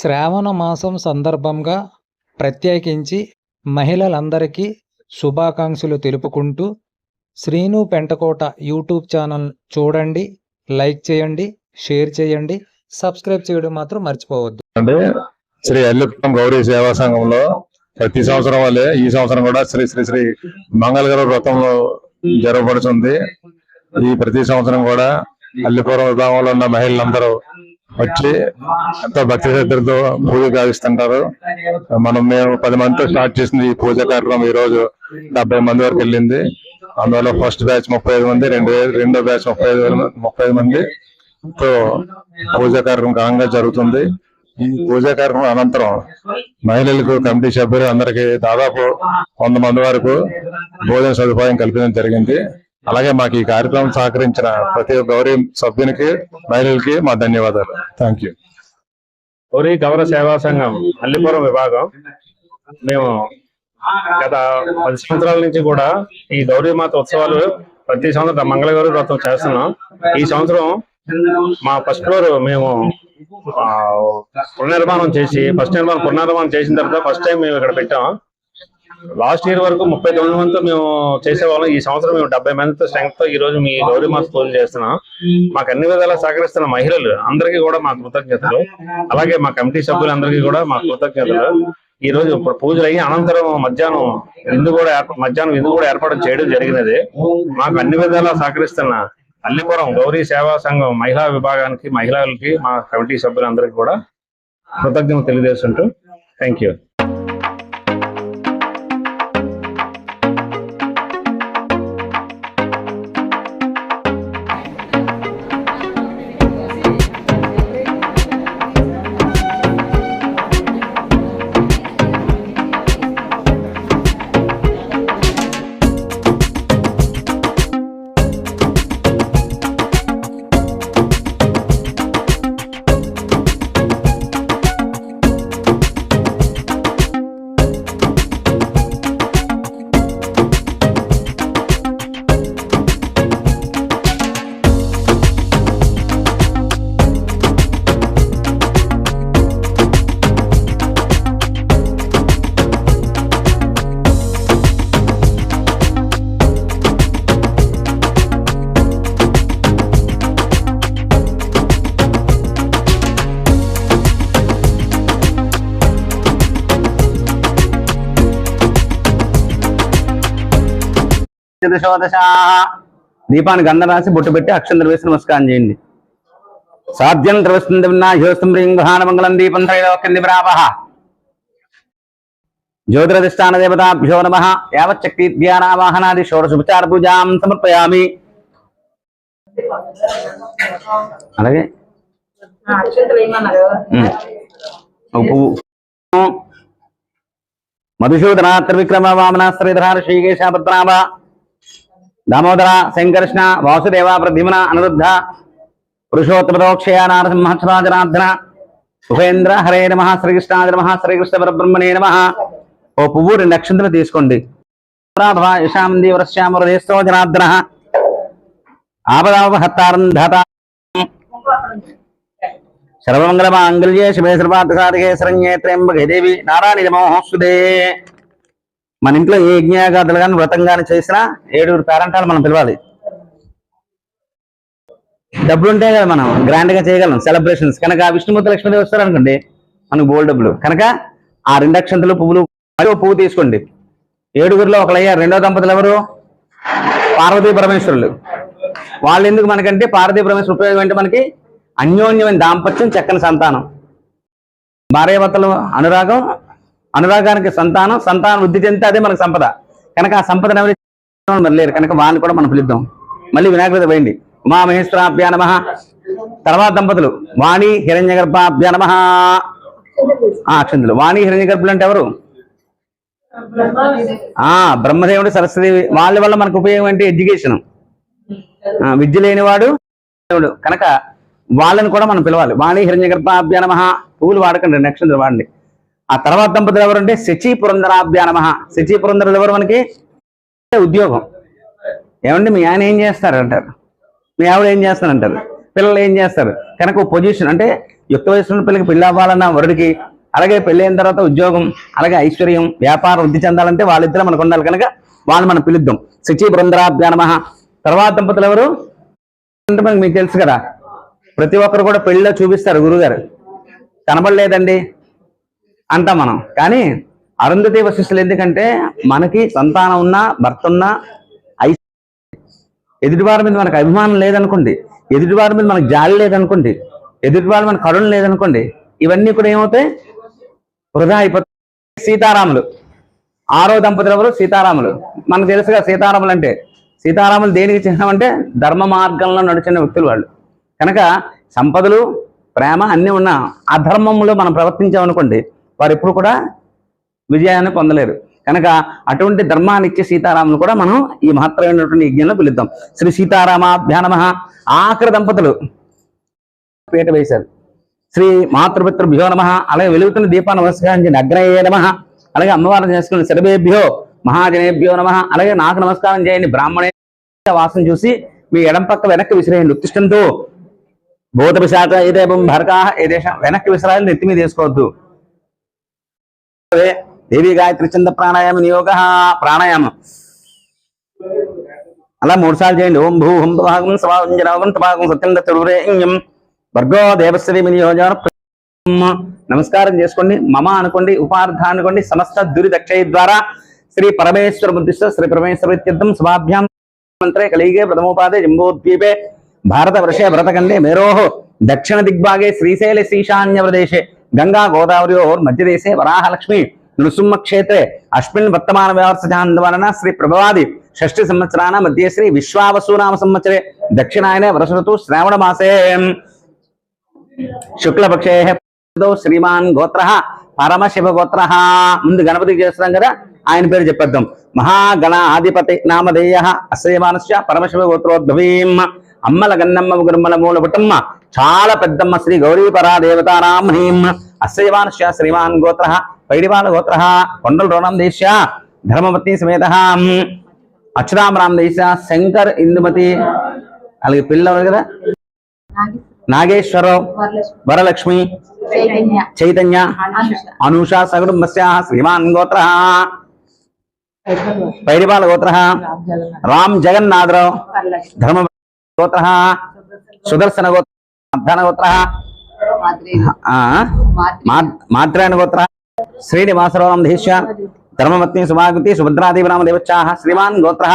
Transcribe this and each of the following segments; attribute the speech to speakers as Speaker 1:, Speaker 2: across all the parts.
Speaker 1: శ్రావణ మాసం సందర్భంగా ప్రత్యేకించి మహిళలందరికీ శుభాకాంక్షలు తెలుపుకుంటూ శ్రీను పెంటకోట యూట్యూబ్ ఛానల్ చూడండి లైక్ చేయండి షేర్ చేయండి సబ్స్క్రైబ్ చేయడం మాత్రం మర్చిపోవద్దు.
Speaker 2: అంటే శ్రీ అల్లిపురం గౌరీ సేవా సంఘంలో ప్రతి సంవత్సరం వల్లే ఈ సంవత్సరం కూడా శ్రీ శ్రీ శ్రీ మంగళగారు వ్రతంలో జరగబడుతుంది. ఈ ప్రతి సంవత్సరం కూడా అల్లిపురం విభాగంలో ఉన్న మహిళలందరూ వచ్చి ఎంతో భక్తి శ్రద్ధలతో పూజ గావిస్తుంటారు మనం మేము పది మందితో స్టార్ట్ చేసింది ఈ పూజ కార్యక్రమం ఈ రోజు డెబ్బై మంది వరకు వెళ్ళింది. అందువల్ల ఫస్ట్ బ్యాచ్ ముప్పై ఐదు మంది రెండు రెండో బ్యాచ్ ముప్పై ఐదు ముప్పై ఐదు మంది. తో పూజ కార్యక్రమం ఘనంగా జరుగుతుంది. ఈ పూజ కార్యక్రమం అనంతరం మహిళలకు కమిటీ సభ్యులు అందరికీ దాదాపు వంద మంది వరకు భోజన సదుపాయం కల్పించడం జరిగింది. అలాగే మాకు ఈ కార్యక్రమం సహకరించిన ప్రతి గౌరీ సభ్యునికి మహిళలకి మా ధన్యవాదాలు. థ్యాంక్ యూ
Speaker 3: గౌరీ గౌర సేవా సంఘం అల్లిపురం విభాగం. మేము గత పది సంవత్సరాల నుంచి కూడా ఈ గౌరీమాత ఉత్సవాలు ప్రతి సంవత్సరం మంగళగౌరి వ్రతం చేస్తున్నాం. ఈ సంవత్సరం మా ఫస్ట్ ఫ్లోర్ మేము ఆ, పునర్నిర్మాణం చేసి ఫస్ట్ నిర్మాణం పునర్నిర్మాణం చేసిన తర్వాత ఫస్ట్ టైం మేము ఇక్కడ పెట్టాం. లాస్ట్ ఇయర్ వరకు ముప్పై తొమ్మిది మందితో మేము చేసేవాళ్ళం. ఈ సంవత్సరం మేము డెబ్బై మందితో స్ట్రెంగ్త్తో ఈ రోజు మీ గౌరీమాత పూజలు చేస్తున్నాం. మాకు అన్ని విధాలా సహకరిస్తున్న మహిళలు అందరికీ కూడా మా కృతజ్ఞతలు. అలాగే మా కమిటీ సభ్యులందరికీ కూడా మా కృతజ్ఞతలు. ఈ రోజు ఇప్పుడు పూజలు అయ్యి అనంతరం మధ్యాహ్నం విందు కూడా మధ్యాహ్నం విందు కూడా ఏర్పాటు చేయడం జరిగినది. మాకు అన్ని విధాలా సహకరిస్తున్న అల్లిపురం గౌరీ సేవా సంఘం మహిళా విభాగానికి మహిళలకి మా కమిటీ సభ్యులందరికీ కూడా కృతజ్ఞతలు తెలియజేస్తుంటూ థ్యాంక్ యూ
Speaker 4: దశోదశ. దీపాన్ని గంధం రాసి బొట్టు పెట్టి అక్షంతలు వేసి నమస్కారం చేయండి. సాధ్యం ద్రవస్తుంది విన్నాహ్యోస్తం గ్రహాణ మంగళం దీపం త్రైలోక్యం దివరాప జ్యోతిరధిష్టాన దేవతాభ్యో నమ. యావచ్చక్తి ధ్యానావాహనాది షోడశోపచార పూజాం సమర్పయామి. అలాగే? పువ్వు మధుసూదన త్రివిక్రమ వామన శ్రీధర శ్రీకేశ పద్మనాభ దామోదర శంకర్ష్ణ వాసుదేవ ప్రద్యుమ్న అనురుద్ధ పురుషోత్తమదోక్షయ నారసింహరాజనార్దన ఉపేంద్ర హరే నమ శ్రీకృష్ణాది నమ శ్రీకృష్ణ పరబ్రహ్మణే నమ. ఓ పువ్వు రెండు అక్షంతలు తీసుకోండి. రాధవ యశాం దేవరశ్యామరదేశో జనార్దన. ఆపదాపహత్తారంధత సర్వమంగళమాంగళ్యే శివే సర్వార్థసాధకే శరణ్యే త్ర్యంబకే దేవి నారాయణ నమోస్తుదే మన ఇంట్లో ఏ యజ్ఞయాగాదులు కానీ వ్రతం కానీ చేసినా ఏడుగురు పేరంటాలు మనం పిలవాలి డబ్బులు ఉంటే కదా మనం గ్రాండ్గా చేయగలం సెలబ్రేషన్స్ కనుక విష్ణుమూర్తి లక్ష్మీదేవి వస్తారు అనుకోండి మనకు బోల్డ్ డబ్బులు. కనుక ఆ రెండు అక్షంతలు పువ్వులు మరి పువ్వు తీసుకోండి. ఏడుగురిలో ఒకళ్ళయ్యారు రెండో దంపతులు ఎవరు? పార్వతీ పరమేశ్వరులు. వాళ్ళు ఎందుకు మనకంటే పార్వతీ పరమేశ్వరు ఉపయోగం ఏంటి మనకి అన్యోన్యమైన దాంపత్యం చక్కని సంతానం. భార్యాభర్తలు అనురాగం అనురాగానికి సంతానం సంతానం వృద్ధి చెందితే అదే మనకు సంపద. కనుక ఆ సంపద ఎవరు మరి లేరు. కనుక వాళ్ళని కూడా మనం పిలుద్దాం. మళ్ళీ వినాయకుడి పోయింది. ఉమామహేశ్వరాభ్యా నమ. తర్వాత దంపతులు. వాణి హిరణ్య గర్భాభ్యా నమ అక్షంతులు. వాణి హిరణ్య గర్భులు అంటే ఎవరు? ఆ బ్రహ్మదేవుడు సరస్వదేవి వాళ్ళ వల్ల మనకు ఉపయోగం ఏంటి? ఎడ్యుకేషన్. విద్య లేనివాడు దేవుడు. కనుక వాళ్ళని కూడా మనం పిలవాలి. వాణి హిరణ్య గర్భాభ్యా నమ. పువ్వులు వాడకండి. రెండు వాడండి. ఆ తర్వాత దంపతులు ఎవరంటే శచి పురంధరాభ్యా నమ. శచి పురంధరులు ఎవరు మనకి? ఉద్యోగం. ఏమండి మీ ఆయన ఏం చేస్తారు అంటారు మీ ఆవిడ ఏం చేస్తారంటారు? పిల్లలు ఏం చేస్తారు? కనుక పొజిషన్ అంటే యుక్త వయసులో పిల్లకి పెళ్ళి అవ్వాలన్న వరుడికి అలాగే పెళ్ళి అయిన తర్వాత ఉద్యోగం అలాగే ఐశ్వర్యం వ్యాపారం వృద్ధి చెందాలంటే వాళ్ళిద్దరూ మనకు ఉండాలి కనుక వాళ్ళు మనం పిలుద్దాం. శచి బృందరాభ్యానమ తర్వాత దంపతులు ఎవరు? అంటే మనకు మీకు తెలుసు కదా ప్రతి ఒక్కరు కూడా పెళ్ళిలో చూపిస్తారు గురుగారు. కనబడలేదండి. అంటాం మనం. కానీ అరుంధతి వశిష్ఠులు ఎందుకంటే మనకి సంతానం ఉన్నా భర్త ఉన్నా ఐ- ఎదుటివారి మీద మనకు అభిమానం లేదనుకోండి ఎదుటివారి మీద మనకు జాలి లేదనుకోండి ఎదుటివారి మన కరుణ లేదనుకోండి ఇవన్నీ కూడా ఏమవుతాయి? వృధా అయిపోతాయి. సీతారాములు. ఆరో దంపతులు ఎవరు? సీతారాములు. మనకు తెలుసుగా సీతారాములు అంటే. సీతారాములు దేనికి చిహ్నం అంటే ధర్మ మార్గంలో నడిచిన వ్యక్తులు వాళ్ళు. కనుక సంపదలు ప్రేమ అన్నీ ఉన్నా అధర్మంలో మనం ప్రవర్తించామనుకోండి వారు ఎప్పుడు కూడా విజయాన్ని పొందలేరు. కనుక అటువంటి ధర్మాన్ని ఇచ్చే సీతారాములు కూడా మనం ఈ మహత్తరమైనటువంటి యజ్ఞంలో పిలుద్దాం. శ్రీ సీతారామాభ్యానమ ఆఖరి దంపతులు పీట వేశారు. శ్రీ మాతృపిత్ర భ్యో నమ. అలాగే వెలుగుతున్న దీపాన్ని నమస్కరించండి అగ్నయే నమ. అలాగే అమ్మవారిని చేసుకుని సర్వేభ్యో మహాజనేభ్యో నమ. అలాగే నాకు నమస్కారం చేయండి. బ్రాహ్మణే వాసన చూసి మీ ఎడం పక్క వెనక్కి విసిరేయండి. ఉత్తిష్టంతో భూత పిశాచ ఏదేవం భరకాహ ఏ దేశం వెనక్కి విసరాయలు నెత్తి మీద వేసుకోవద్దు. దేవి గాయత్రి చంద ప్రాణాయామ నియోగ. ప్రాణాయామం. అలా మూడు సార్లు చేయండి. ఓం భూ హుం భాగం స్వాగం జనాగం తభాగం సత్యం దత్తురేయం వర్గో దేవశ్రీ వినియోజన నమస్కారం చేసుకోండి. మమ అనుకోండి. ఉపార్థ అనుకోండి. సమస్త దురిదక్షయ ద్వారా శ్రీ పరమేశ్వర బుద్ధిస్త శ్రీ పరమేశ్వర ఇత్యర్థం స్వాభ్యాం మంత్రే కలిగే ప్రథమోపాధే జంబోద్వీపే. భారత వర్షే భరతఖండే మేరోః దక్షిణ దిగ్భాగే శ్రీశైల ఈశాన్య ప్రదేశే. గంగా గోదావరియోర్ మధ్యదేశే వరాహలక్ష్మి నృసింహ క్షేత్రే. అస్మిన్ వర్తమాన వ్యవస్థాందవలన శ్రీ ప్రభవాది షష్ఠి సంవత్సరాన మధ్య శ్రీ విశ్వావసునామ సంవత్సరే. దక్షిణాయనే వరసఋతు శ్రావణ మాసే. శుక్లపక్షే శ్రీమాన్ గోత్ర పరమశివ గోత్ర. ముందు గణపతికి చేస్తున్నాం కదా ఆయన పేరు చెప్పేద్దాం. మహాగణాధిపతి నామధేయ అశ్రయమానస్య పరమశివ గోత్రోద్భవీం. అమ్మల గన్నమ్మ గురుమల మూల పుట్టమ్మ. చాలా పెద్దమ్మ శ్రీ గౌరీపరా దేవతారాం హ్రీం అశ్రయమానస్య శ్రీవాన్ గోత్ర పైడివాల గోత్ర కొండల రోణం దేశ ధర్మపత్ని సమేత. అక్షరాం రామ్ దేశ శంకర్ ఇందుమతి. అలాగే పిల్లలు కదా? నాగేశ్వరరావు
Speaker 5: వరలక్ష్మి చైతన్య అనూష
Speaker 4: సకుటుంబస్య శ్రీమాన్ గోత్ర పైడిపాల గోత్ర రామ్ జగన్నాథరావు ధర్మ గోత్ర? సుదర్శన గోత్ర? ధన గోత్ర? మాత్రాయణ గోత్ర? శ్రీనివాసరావు దేశ్య ధర్మపత్ని సుభాగతి సుభద్రాదేవి నామ దేవచ్చాః శ్రీమాన్ గోత్ర?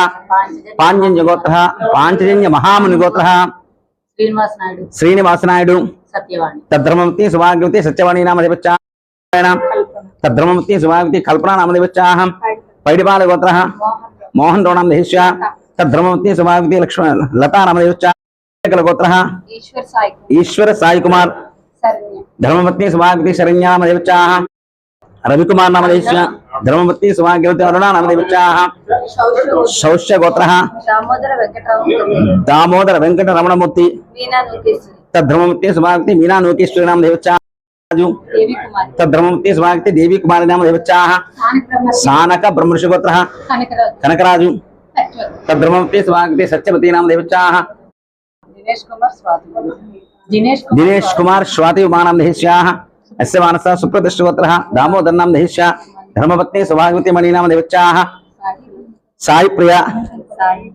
Speaker 4: పాంచజన్య గోత్ర? పాంచజన్య మహాముని గోత్ర?
Speaker 5: శ్రీనివాస్ నాయుడు?
Speaker 4: శ్రీనివాస నాయుడు
Speaker 5: సత్యవాణి.
Speaker 4: తద్ధర్మవతి సుభాగవతి సత్యవాణి నామ దేవచ్చాః తద్ధర్మవతి సుభాగవతి కల్పనా నామ దేవచ్చాః పైడిపాల గోత్ర?
Speaker 5: మోహన్
Speaker 4: రోణం దేశ్య తద్ధర్మవతి సుభాగవతి లక్ష్మణ లతా నామ దేవచ్చాః గోత్ర
Speaker 5: ఈశ్వర్ సాయి
Speaker 4: కుమార్
Speaker 5: శరణ్య.
Speaker 4: ధర్మపత్ని సుభాగవతి శరణ్యా నామ దేవచ్చాః రవికుమార్ నామ దేశ్య ధర్మపత్ని సుభాగవతి అరుణా నామ దేవచ్చాః శౌష్య గోత్ర
Speaker 5: దామోదర
Speaker 4: వెంకట రమణమూర్తి తద్ధర్మవతి సుభాగవతి మీనా నూకేశ్వరి. నామ దేవచ్చాః
Speaker 5: దేవి కుమారి
Speaker 4: తద్ధర్మవతి సుభాగవతి దేవి కుమారి నామ దేవచ్చాః
Speaker 5: స్థానిక బ్రహ్మ
Speaker 4: సానక బ్రహ్మర్షి గోత్ర
Speaker 5: కనకరాజు.
Speaker 4: కనకరాజు
Speaker 5: సత్యవతి
Speaker 4: తద్బ్రహ్మవతి స్వాగతి సత్యవతి నామ దేవచ్చాః
Speaker 5: దినేష్ కుమార్ స్వాతి దినేష్ కుమార్
Speaker 4: దినేష్ కుమార్ స్వాతి ఉమానాం దేశ్యాః అస్య మానస సుప్రతిష్ఠ గోత్ర దామోదర్ నామ దేశ్య ధర్మపత్ని సుభాగవతి మణి నామ దేవచ్చాః
Speaker 5: సాయి
Speaker 4: సాయి ప్రియ
Speaker 5: సాయి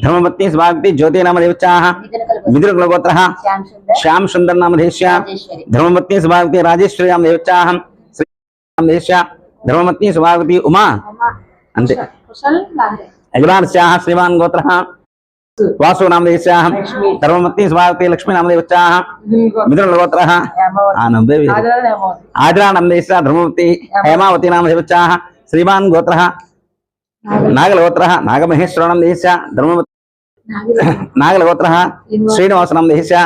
Speaker 5: వీర లక్ష్మి
Speaker 4: మిథున గోత్ర సింహాచల్ నామ దేశ్య ధర్మపత్ని సుభాగవతి సుమతి నామ దేవచ్చాః ధర్మపత్ని సుభాగవతి జ్యోతి నామ దేవచ్చాః
Speaker 5: మిథున
Speaker 4: మిథున గోత్ర
Speaker 5: శ్యామ్ సుందర్
Speaker 4: శ్యామ్ సుందర్ నామ దేశ్య
Speaker 5: రాజేశ్వరి
Speaker 4: ధర్మపత్ని సుభాగవతి రాజేశ్వరి నామ దేవచ్చాః శ్రీ నామ దేశ్య ధర్మపత్ని సుభాగవతి ఉమా అంతే నాగలగోత్రः నాగమహేశ్వర నామదేశ్య ధర్మవతి నాగలగోత్రः శ్రీనివాస నామదేశ్య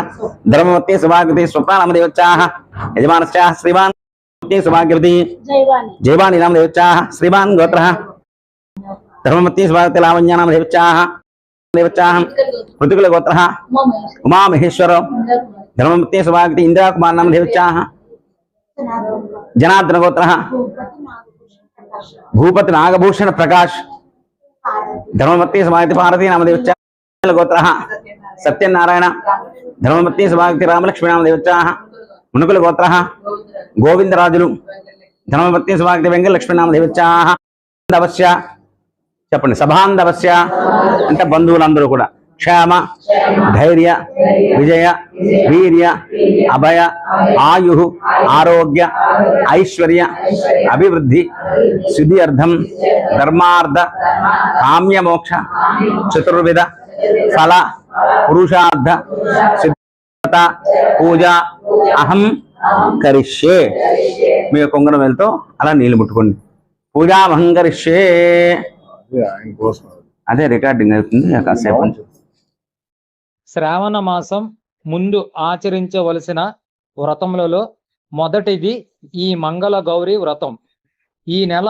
Speaker 4: ధర్మవతి స్వాగతి స్వప్న నామదేవచ్చాः యజమానస్యాः శ్రీమాన్ స్వాగతి
Speaker 5: జైవాణి
Speaker 4: జయవాణి నామదేవచ్చాः శ్రీమాన్ గోత్రः ధర్మమతి స్వాగతి లావణ్య నామదేవచ్చాः దేవచ్చాः పృథుకుల గోత్రः ఉమామహేశ్వర ధర్మమతి స్వాగతి ఇందిరాకుమార్ నామదేవచ్చాः జనార్దన గోత్రः భూపతి నాగభూషణ ప్రకాష్ ధర్మమత్తి సమాగతి భారతీ నామదేవచ్చ గోత్ర సత్యనారాయణ. ధర్మపత్ని సమాగతి రామలక్ష్మీ నామదేవచ్చ మునుకుల గోత్ర గోవిందరాజులు. ధర్మపత్ని సమాగతి వెంకటలక్ష్మీనామ నామదేవచ్చ దవస్య చెప్పండి సభాంధవస్య. అంటే బంధువులందరూ కూడా. క్షేమ ధైర్య విజయ వీర్య అభయ ఆయు ఆరోగ్య ఐశ్వర్య అభివృద్ధి శుద్ధి అర్థం ధర్మార్థ కామ్యమోక్ష చతుర్విధ ఫల పురుషార్థ సిద్ధత పూజ అహం కరిష్యే. మీ యొక్క ఉంగరం వెళ్తూ అలా నీళ్ళు ముట్టుకోండి. పూజామహం కరిష్యే అదే రికార్డింగ్ అవుతుంది కాసేపు
Speaker 1: శ్రావణ మాసం ముందు ఆచరించవలసిన వ్రతములలో మొదటిది ఈ మంగళ గౌరి వ్రతం. ఈ నెల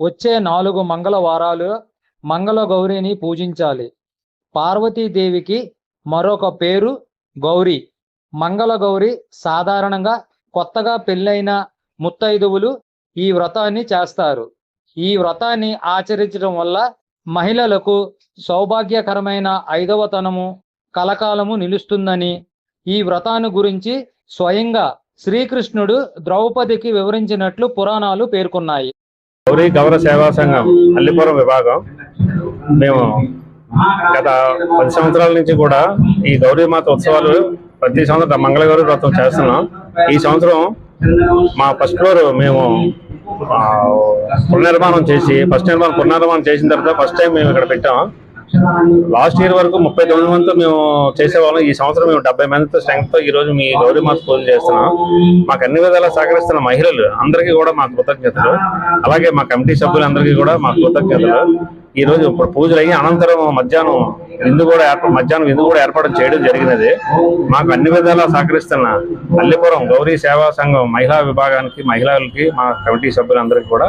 Speaker 1: వచ్చే నాలుగు మంగళవారాలు మంగళ గౌరిని పూజించాలి. పార్వతీదేవికి మరొక పేరు గౌరి. మంగళ గౌరి సాధారణంగా కొత్తగా పెళ్ళైన ముత్తైదువులు ఈ వ్రతాన్ని చేస్తారు. ఈ వ్రతాన్ని ఆచరించడం వల్ల మహిళలకు సౌభాగ్యకరమైన ఐదవతనము కలకాలము నిలుస్తుందని ఈ వ్రతాన్ని గురించి స్వయంగా శ్రీకృష్ణుడు ద్రౌపదికి వివరించినట్లు పురాణాలు పేర్కొన్నాయి.
Speaker 3: గౌరీ గౌర సేవా సంఘం అల్లిపురం విభాగం. మేము గత పది సంవత్సరాల నుంచి కూడా ఈ గౌరీమాత ఉత్సవాలు ప్రతి సంవత్సరం మంగళగౌరి వ్రతం చేస్తున్నాం. ఈ సంవత్సరం మా ఫస్ట్ ఫ్లోర్ మేము పునర్నిర్మాణం చేసి ఫస్ట్ నిర్మాణం పునర్నిర్మాణం చేసిన తర్వాత ఫస్ట్ టైం మేము ఇక్కడ పెట్టాం. లాస్ట్ ఇయర్ వరకు ముప్పై తొమ్మిది మందితో మేము చేసేవాళ్ళం. ఈ సంవత్సరం మేము డెబ్బై మందితో స్ట్రెంగ్తో తో ఈ రోజు మీ గౌరీమాత పూజలు చేస్తున్నాం. మాకు అన్ని విధాలా సహకరిస్తున్న మహిళలు అందరికీ కూడా మా కృతజ్ఞతలు. అలాగే మా కమిటీ సభ్యులందరికీ కూడా మా కృతజ్ఞతలు. ఈ రోజు ఇప్పుడు పూజలు అయ్యి అనంతరం మధ్యాహ్నం విందు కూడా ఏర్ప- మధ్యాహ్నం విందు కూడా ఏర్పాటు చేయడం జరిగినది. మాకు అన్ని విధాలా సహకరిస్తున్న అల్లిపురం గౌరీ సేవా సంఘం మహిళా విభాగానికి మహిళలకి మా కమిటీ సభ్యులందరికీ కూడా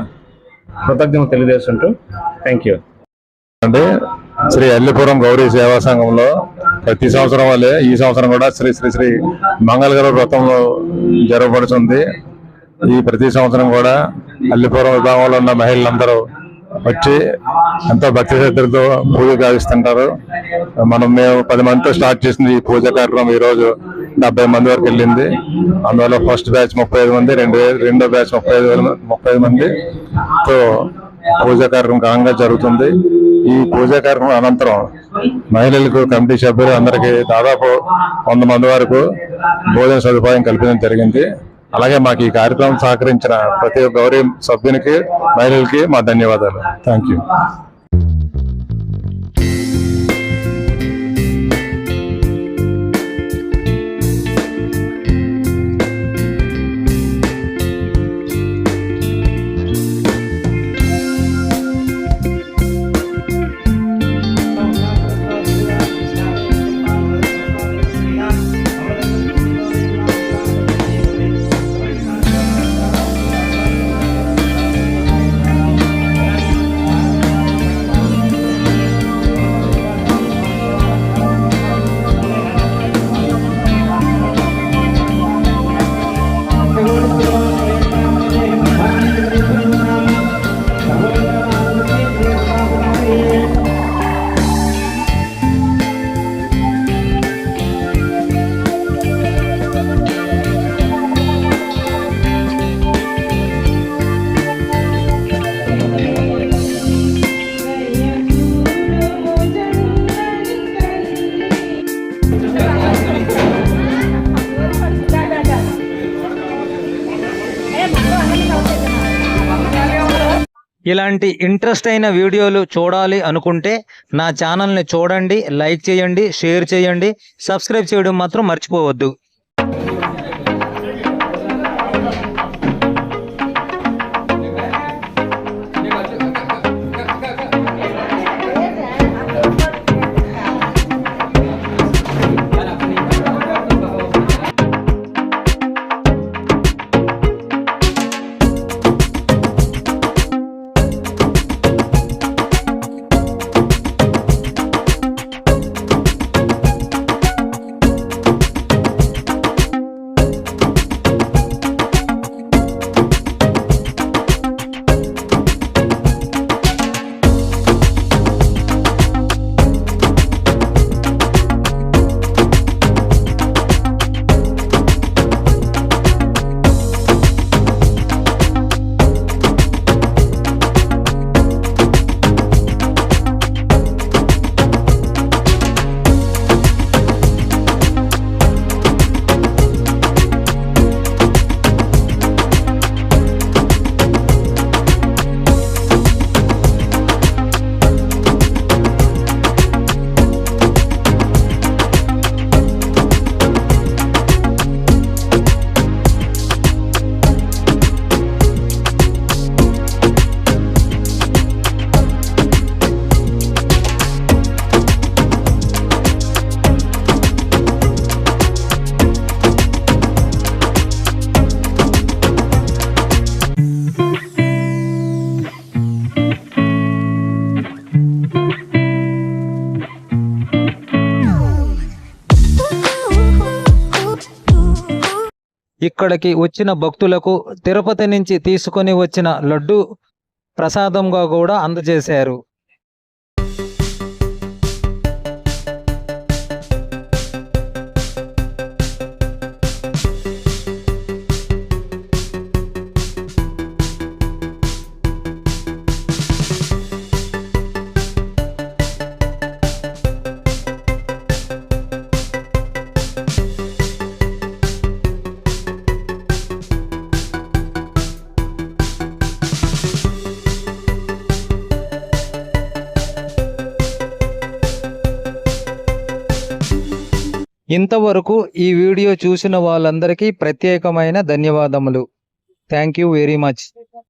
Speaker 3: కృతజ్ఞత తెలియజేస్తుంటూ థ్యాంక్ యూ.
Speaker 2: అంటే శ్రీ అల్లిపురం గౌరీ సేవా సంఘంలో ప్రతి సంవత్సరం వల్లే ఈ సంవత్సరం కూడా శ్రీ శ్రీ శ్రీ మంగళగారు వ్రతంలో జరగబడుతుంది. ఈ ప్రతి సంవత్సరం కూడా అల్లిపురం విభాగంలో ఉన్న మహిళలందరూ వచ్చి ఎంతో భక్తి శ్రద్ధలతో పూజ గావిస్తుంటారు మనం మేము పది మందితో స్టార్ట్ చేసింది ఈ పూజ కార్యక్రమం ఈరోజు డెబ్బై మంది వరకు వెళ్ళింది. అందువల్ల ఫస్ట్ బ్యాచ్ ముప్పై ఐదు మంది రెండు రెండో బ్యాచ్ ముప్పై ఐదు వేల- ముప్పై ఐదు మంది తో పూజా కార్యక్రమం ఘనంగా జరుగుతుంది. ఈ పూజా కార్యక్రమం అనంతరం మహిళలకు కమిటీ సభ్యులు అందరికీ దాదాపు వంద మంది వరకు భోజన సదుపాయం కల్పించడం జరిగింది. అలాగే మాకు ఈ కార్యక్రమం సహకరించిన ప్రతి ఒక్క గౌరవ సభ్యునికి మహిళలకి మా ధన్యవాదాలు. థ్యాంక్
Speaker 1: ఇలాంటి ఇంట్రెస్ట్ అయిన వీడియోలు చూడాలి అనుకుంటే నా ఛానల్ని చూడండి లైక్ చేయండి షేర్ చేయండి సబ్స్క్రైబ్ చేయడం మాత్రం మర్చిపోవద్దు. ఇక్కడికి వచ్చిన భక్తులకు తిరుపతి నుంచి తీసుకొని వచ్చిన లడ్డు ప్రసాదంగా కూడా అందజేశారు. ఇంతవరకు ఈ వీడియో చూసిన వాళ్ళందరికీ ప్రత్యేకమైన ధన్యవాదములు. Thank you very much